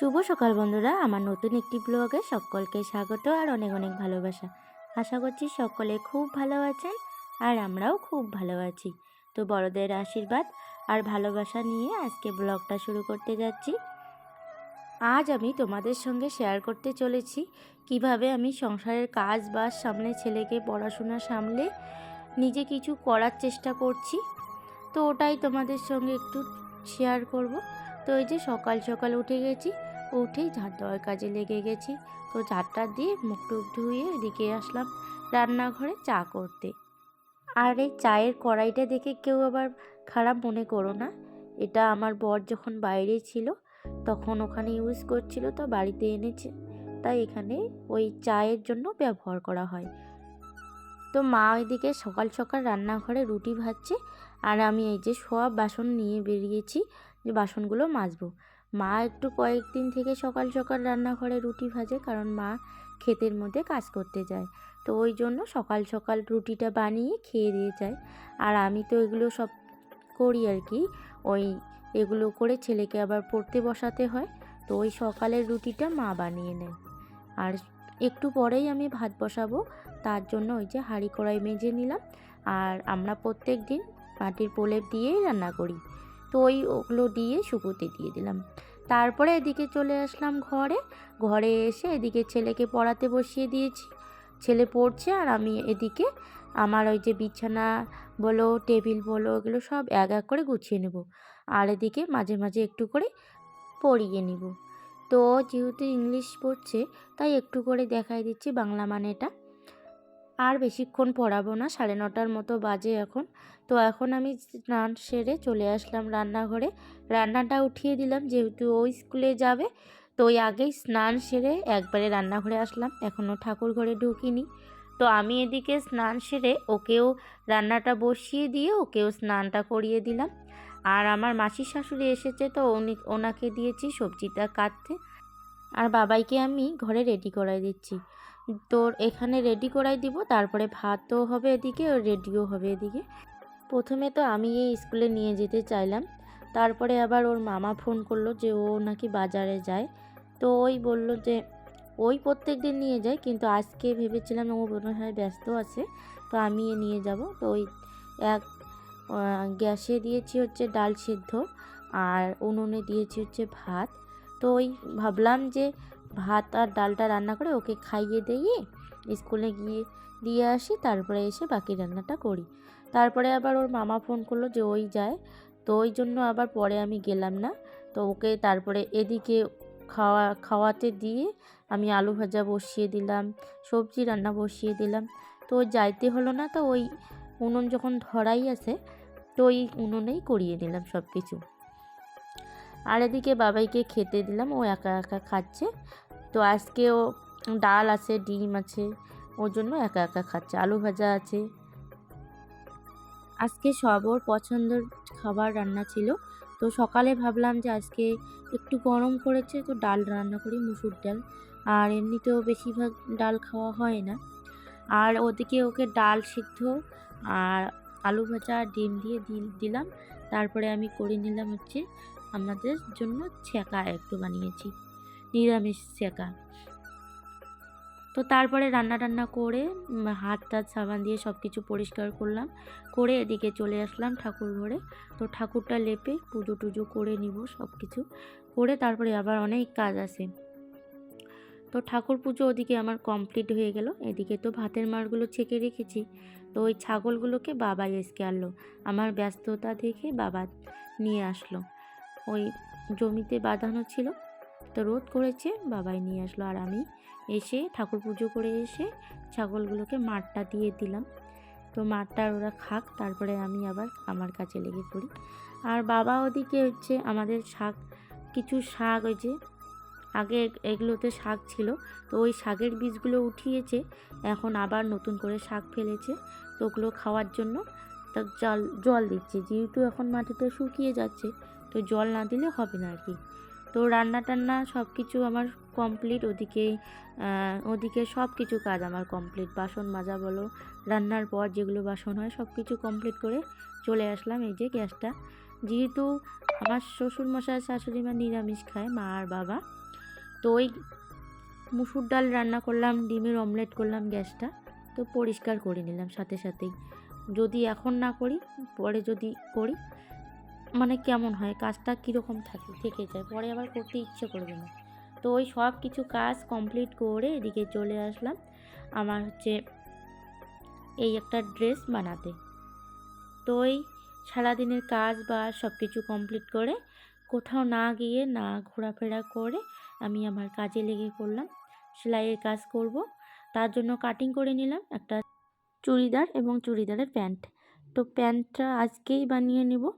শুভ সকাল বন্ধুরা, আমার নতুন একটি ব্লগে সকলকে স্বাগত আর অনেক অনেক ভালোবাসা। আশা করছি সকলে খুব ভালো আছেন আর আমরাও খুব ভালো আছি। তো বড়দের আশীর্বাদ আর ভালোবাসা নিয়ে আজকে ব্লগটা শুরু করতে যাচ্ছি। আজ আমি তোমাদের সঙ্গে শেয়ার করতে চলেছি কীভাবে আমি সংসারের কাজ বাজ সামলে ছেলেকে পড়াশোনা সামলে নিজে কিছু করার চেষ্টা করছি। তো ওটাই তোমাদের সঙ্গে একটু শেয়ার করব। তো এই যে সকাল সকাল উঠে গেছি, উঠেই ঝাড় দেওয়ার কাজে লেগে গেছি। তো ঝাড়টা দিয়ে মুখ টুক ধুয়ে এদিকে আসলাম রান্নাঘরে চা করতে। আর এই চায়ের কড়াইটা দেখে কেউ আবার খারাপ মনে করো না। এটা আমার বর যখন বাইরে ছিল, তখন ওখানে ইউজ করছিল, তো বাড়িতে এনেছে। তাই এখানে ওই চায়ের জন্য ব্যবহার করা হয়। তো মা ওইদিকে সকাল সকাল রান্নাঘরে রুটি ভাজছে, আর আমি এই যে সব বাসন নিয়ে বেরিয়েছি। যে বাসনগুলো মাজবো। মা একটু কয়েকদিন থেকে সকাল সকাল রান্নাঘরে রুটি ভাজে, কারণ মা ক্ষেতের মধ্যে কাজ করতে যায়। তো ওই জন্য সকাল সকাল রুটিটা বানিয়ে খেয়ে দিয়ে যায়। আর আমি তো এগুলো সব করি আর কি। ওই এগুলো করে ছেলেকে আবার পড়তে বসাতে হয়। তো ওই সকালের রুটিটা মা বানিয়ে নেয়। আর একটু পরেই আমি ভাত বসাবো। তার জন্য ওই যে হাঁড়ি কড়াই মেজে নিলাম। আর আমরা প্রত্যেক দিন মাটির প্রলেপ দিয়েই রান্না করি। তো ওই ওগুলো দিয়ে শুকোতে দিয়ে দিলাম। তারপরে এদিকে চলে আসলাম ঘরে। ঘরে এসে এদিকে ছেলেকে পড়াতে বসিয়ে দিয়েছি। ছেলে পড়ছে আর আমি এদিকে আমার ওই যে বিছানা বলো, টেবিল বলো, এগুলো সব এক এক করে গুছিয়ে নেব। আর এদিকে মাঝে মাঝে একটু করে পড়িয়ে নিব। তো যেহেতু ইংলিশ পড়ছে, তাই একটু করে দেখাই দিচ্ছি বাংলা মানেটা। আর বেশিক্ষণ পড়াবো না, সাড়ে নটার মতো বাজে এখন। তো এখন আমি স্নান সেরে চলে আসলাম রান্নাঘরে। রান্নাটা উঠিয়ে দিলাম, যেহেতু ও স্কুলে যাবে, তো ওই আগেই স্নান সেরে একবারে রান্নাঘরে আসলাম। এখনও ঠাকুর ঘরে ঢুকিনি। তো আমি এদিকে স্নান সেরে ওকেও রান্নাটা বসিয়ে দিয়ে ওকেও স্নানটা করিয়ে দিলাম। আর আমার মাসির শাশুড়ি এসেছে তো উনি, ওনাকে দিয়েছি সবজিটা কাটতে। আর বাবাইকে আমি ঘরে রেডি করাই দিচ্ছি। তোর এখানে রেডি করাই দিব, তারপরে ভাতও হবে এদিকে ও রেডিও হবে এদিকে। প্রথমে তো আমি এই স্কুলে নিয়ে যেতে চাইলাম। তারপরে আবার ওর মামা ফোন করল যে ও নাকি বাজারে যায়। তো ওই বলল যে, ওই প্রত্যেক দিন নিয়ে যায়, কিন্তু আজকে ভেবেছিলাম ও মনে হয় ব্যস্ত আছে, তো আমি এ নিয়ে যাব। তো ওই এক গ্যাসে দিয়েছি হচ্ছে ডাল সেদ্ধ, আর উনুনে দিয়েছি হচ্ছে ভাত। তো ওই ভাবলাম যে ভাত আর ডালটা রান্না করে ওকে খাইয়ে দিয়ে স্কুলে গিয়ে দিয়ে আসি, তারপরে এসে বাকি রান্নাটা করি। তারপরে আবার ওর মামা ফোন করল যে ওই যায়। তো ওই জন্য আবার পরে আমি গেলাম না। তো ওকে তারপরে এদিকে খাওয়া, খাওয়াতে দিয়ে আমি আলু ভাজা বসিয়ে দিলাম, সবজি রান্না বসিয়ে দিলাম। তো যাইতে হলো না, তো ওই উনুন যখন ধরাই আছে, তো ওই উনুনেই করিয়ে দিলাম সব কিছু আর এদিকে বাবাইকে খেতে দিলাম, ও একা একা খাচ্ছে। তো আজকে ও ডাল আছে, ডিম আছে, ওর জন্য একা একা খাচ্ছে, আলু ভাজা আছে। আজকে সব ওর পছন্দের খাবার রান্না ছিল। তো সকালে ভাবলাম যে আজকে একটু গরম করেছে, তো ডাল রান্না করি, মুসুর ডাল। আর এমনিতেও বেশিরভাগ ডাল খাওয়া হয় না। আর ওদিকে ওকে ডাল সিদ্ধ আর আলু ভাজা, ডিম দিয়ে দিলাম। তারপরে আমি করে নিলাম হচ্ছে আমাদের জন্য ছেঁকা একটু বানিয়েছি, নিরামিষ ছেঁকা। তো তারপরে রান্না টান্না করে হাত টাত সাবান দিয়ে সব কিছু পরিষ্কার করলাম, করে এদিকে চলে আসলাম ঠাকুর ঘরে। তো ঠাকুরটা লেপে পুজো টুজো করে নিব সব কিছু করে তারপরে আবার অনেক কাজ আছে। তো ঠাকুর পুজো ওদিকে আমার কমপ্লিট হয়ে গেল, এদিকে তো ভাতের মারগুলো ছেঁকে রেখেছি। তো ওই ছাগলগুলোকে বাবাই এসকে আনলো, আমার ব্যস্ততা দেখে বাবা নিয়ে আসলো। ওই জমিতে বাঁধানো ছিল। তো রোদ করেছে, বাবাই নিয়ে আসলো আর আমি। এসে ঠাকুর পুজো করে এসে ছাগলগুলোকে মাঠটা দিয়ে দিলাম। তো মাঠটা ওরা খাক, তারপরে আমি আবার আমার কাছে লেগে পড়ি। আর বাবা ওদিকে হচ্ছে আমাদের শাক, কিছু শাক ওই যে আগে এগুলোতে শাক ছিল। তো ওই শাকের বীজগুলো উঠিয়েছে, এখন আবার নতুন করে শাক ফেলেছে। তো ওগুলো খাওয়ার জন্য তা জল জল দিচ্ছে। যেহেতু এখন মাটিতে শুকিয়ে যাচ্ছে তো জল না দিলে হবে না আর কি তো রান্না টান্না সব কিছু আমার কমপ্লিট ওদিকে ওদিকে সব কিছু কাজ আমার কমপ্লিট বাসন মাজা বলো, রান্নার পর যেগুলো বাসন হয় সব কিছু কমপ্লিট করে চলে আসলাম এই যে গ্যাসটা। যেহেতু আমার শ্বশুর মশাই শাশুড়ি মা নিরামিষ খায়, মা আর বাবা, তো ওই মুসুর ডাল রান্না করলাম, ডিমের অমলেট করলাম গ্যাসটা, তো পরিষ্কার করে নিলাম সাথে সাথেই। যদি এখন না করি, পরে যদি করি মানে কেমন হয়? কাজটা কীরকম থাকে, থেকে যায়? পরে আবার করতে ইচ্ছে করবে না। তো ওই সব কিছু কাজ কমপ্লিট করে এদিকে চলে আসলাম। আমার হচ্ছে এই একটা ড্রেস বানাতে। তো ওই সারাদিনের কাজ বা সব কিছু কমপ্লিট করে কোথাও না গিয়ে, না ঘোরাফেরা করে আমি আমার কাজে লেগে পড়লাম। সেলাইয়ের কাজ করব। তার জন্য কাটিং করে নিলাম একটা চুড়িদার এবং চুড়িদারের প্যান্ট। তো প্যান্টটা আজকেই বানিয়ে নেব।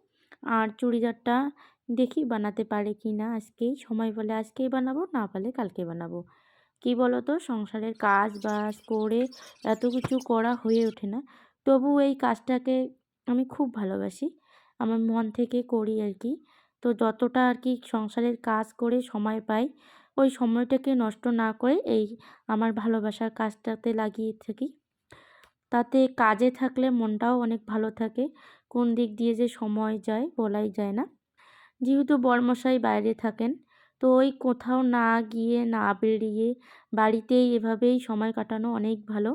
আর চুড়িদারটা দেখি বানাতে পারে কি না, আজকেই। সময় পেলে আজকেই বানাবো, না পারলে কালকে বানাবো। কি বলো তো সংসারের কাজ বাজ করে এত কিছু করা হয়ে ওঠে না। তবু এই কাজটাকে আমি খুব ভালোবাসি। আমার মন থেকে করি আর কি। তো যতটা আর কি সংসারের কাজ করে সময় পাই, ওই সময়টাকে নষ্ট না করে এই আমার ভালোবাসার কাজটাতে লাগিয়ে থাকি। তাতে কাজে থাকলে মনটাও অনেক ভালো থাকে। কোন দিক দিয়ে যে সময় যায় বলাই যায় না। যেহেতু বরমশাই বাইরে থাকেন, তো ওই কোথাও না গিয়ে, না বেরিয়ে বাড়িতেই এভাবেই সময় কাটানো অনেক ভালো।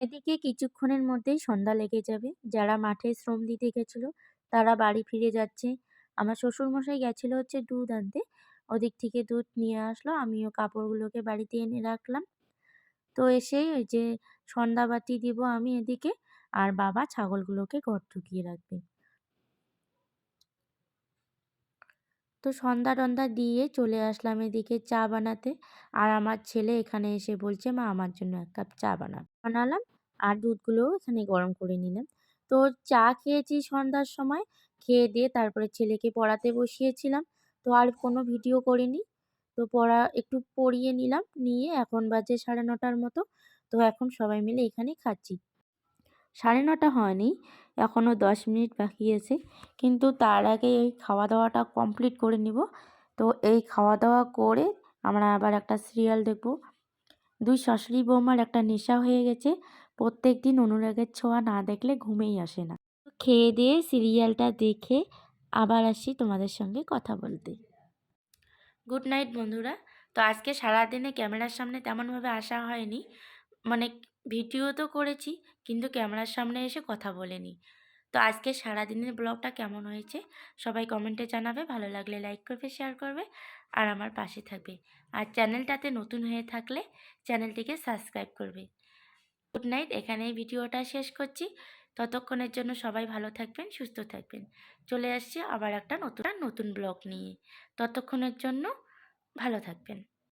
এদিকে কিছুক্ষণের মধ্যেই সন্ধ্যা লেগে যাবে। যারা মাঠে শ্রম দিতে গেছিল, তারা বাড়ি ফিরে যাচ্ছে। আমার শ্বশুরমশাই গেছিল হচ্ছে দুধ আনতে। ওদিক থেকে দুধ নিয়ে আসলো। আমিও কাপড়গুলোকে বাড়িতে এনে রাখলাম। তো এসেই ওই যে সন্ধ্যাবাতি দিব আমি এদিকে। আর বাবা ছাগলগুলোকে ঘর ঢুকিয়ে রাখবে। তো সন্ধ্যা টন্ধা দিয়ে চলে আসলাম এদিকে চা বানাতে। আর আমার ছেলে এখানে এসে বলছে, মা, আমার জন্য এক কাপ চা বানা বানালাম আর দুধগুলোও এখানে গরম করে নিলাম। তো চা খেয়েছি সন্ধ্যার সময়। খেয়ে দিয়ে তারপরে ছেলেকে পড়াতে বসিয়েছিলাম। তো আর কোনো ভিডিও করিনি। তো পড়া একটু পড়িয়ে নিলাম। নিয়ে এখন বাজে সাড়ে নটার মতো। তো এখন সবাই মিলে এখানে খাচ্ছি। সাড়ে নটা হয়নি, এখনও দশ মিনিট বাকি আছে। কিন্তু তার আগে এই খাওয়া দাওয়াটা কমপ্লিট করে নিব। তো এই খাওয়া দাওয়া করে আমরা আবার একটা সিরিয়াল দেখব। দুই শাশুড়ি বৌমার একটা নেশা হয়ে গেছে। প্রত্যেক দিন অনুরাগের ছোঁয়া না দেখলে ঘুমেই আসে না। খেয়ে দিয়ে সিরিয়ালটা দেখে আবার আসি তোমাদের সঙ্গে কথা বলতে। গুড নাইট বন্ধুরা। তো আজকে সারাদিনে ক্যামেরার সামনে তেমনভাবে আসা হয়নি। মানে ভিডিও তো করেছি, কিন্তু ক্যামেরার সামনে এসে কথা বলিনি। তো আজকে সারাদিনের ব্লগটা কেমন হয়েছে? সবাই কমেন্টে জানাবে, ভালো লাগলে লাইক করবে শেয়ার করবে, আর আমার পাশে থাকবে। আর চ্যানেলটাতে নতুন হয়ে থাকলে চ্যানেলটিকে সাবস্ক্রাইব করবে। গুড নাইট এখানেই ভিডিওটা শেষ করছি। ততক্ষণের জন্য সবাই ভালো থাকবেন, সুস্থ থাকবেন। চলে আসছি আবার একটা নতুন নতুন ব্লগ নিয়ে। ততক্ষণের জন্য ভালো থাকবেন।